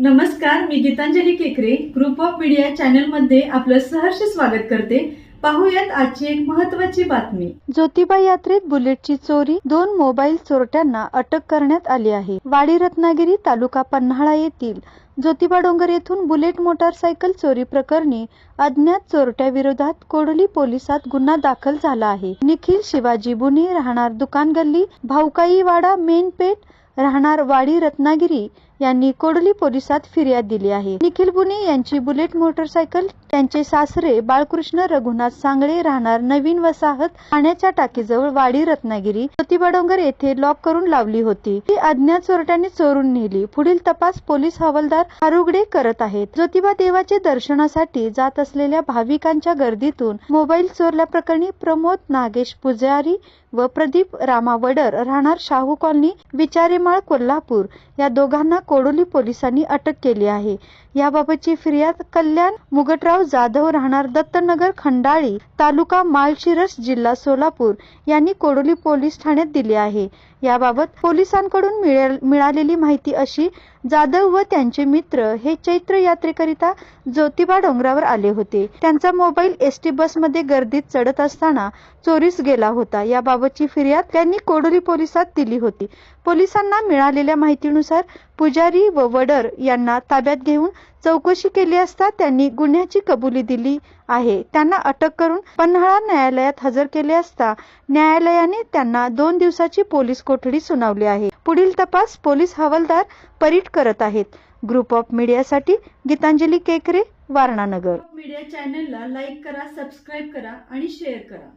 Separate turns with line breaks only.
नमस्कार मी गीतांजली केकरे group of media चॅनलमध्ये आपलं सहर्ष स्वागत करते. पाहूयात आजची एक महत्वाची बातमी.
ज्योतिबा यात्रेत बुलेटची चोरी दोन मोबाईल चोरट्यांना अटक करण्यात आली आहे. वाडी रत्नागिरी तालुका पन्हाळा येथील ज्योतिबा डोंगर येथून बुलेट मोटारसायकल चोरी प्रकरणी अज्ञात चोरट्याविरोधात कोडोली पोलिसात गुन्हा दाखल झाला आहे. निखिल शिवाजी बुने राहणार दुकान गल्ली भाऊकाई वाडा मेन पेठ राहणार वाडी रत्नागिरी यांनी कोडली पोलिसात फिर्याद दिली आहे. निखिल बुने यांची बुलेट मोटरसायकल त्यांचे सासरे बाळकृष्ण रघुनाथ सांगळे राहणार नवीन वसाहत पाण्याच्या टाकीजवळ वाडी रत्नागिरी ज्योतिबा डोंगर येथे लॉक करून लावली होती. ती अज्ञात चोरट्याने चोरून नेली. पुढील तपास पोलीस हवालदार हारुगडे करत आहेत. ज्योतिबा देवाचे दर्शनासाठी जात असलेल्या भाविकांच्या गर्दीतून मोबाईल चोरल्याप्रकरणी प्रमोद नागेश पुजारी व प्रदीप रामावडर राहणार शाहू कॉलनी विचारेमाळ कोल्हापूर या दोघांना कोडोली पोलिसांनी अटक केली आहे. याबाबतची फिर्याद कल्याण मुगटराव जाधव राहणार दत्तनगर खंडाळी तालुका माळशिरस जिल्हा सोलापूर यांनी कोडोली पोलीस ठाण्यात दिली आहे. याबाबत पोलिसांकडून मिळालेली माहिती अशी जाधव व त्यांचे मित्र हे चैत्र यात्रेकरिता ज्योतिबा डोंगरावर आले होते. त्यांचा मोबाईल एस टी बसमध्ये गर्दीत चढत असताना चोरीस गेला होता. याबाबतची फिर्याद त्यांनी कोडोली पोलिसात दिली होती. पोलिसांना मिळालेल्या माहितीनुसार पुजारी व वडर यांना ताब्यात घेऊन चौकशी केली असता त्यांनी गुन्ह्याची कबुली दिली आहे. त्यांना अटक करून पन्हाळा न्यायालयात हजर केले असता न्यायालयाने त्यांना दोन दिवसाची पोलीस कोठडी सुनावली आहे. पुढील तपास पोलीस हवालदार परीट करत आहेत. ग्रुप ऑफ मीडियासाठी गीतांजली केकरे वारणानगर
मीडिया चॅनलला लाईक करा सबस्क्राईब करा आणि शेअर करा.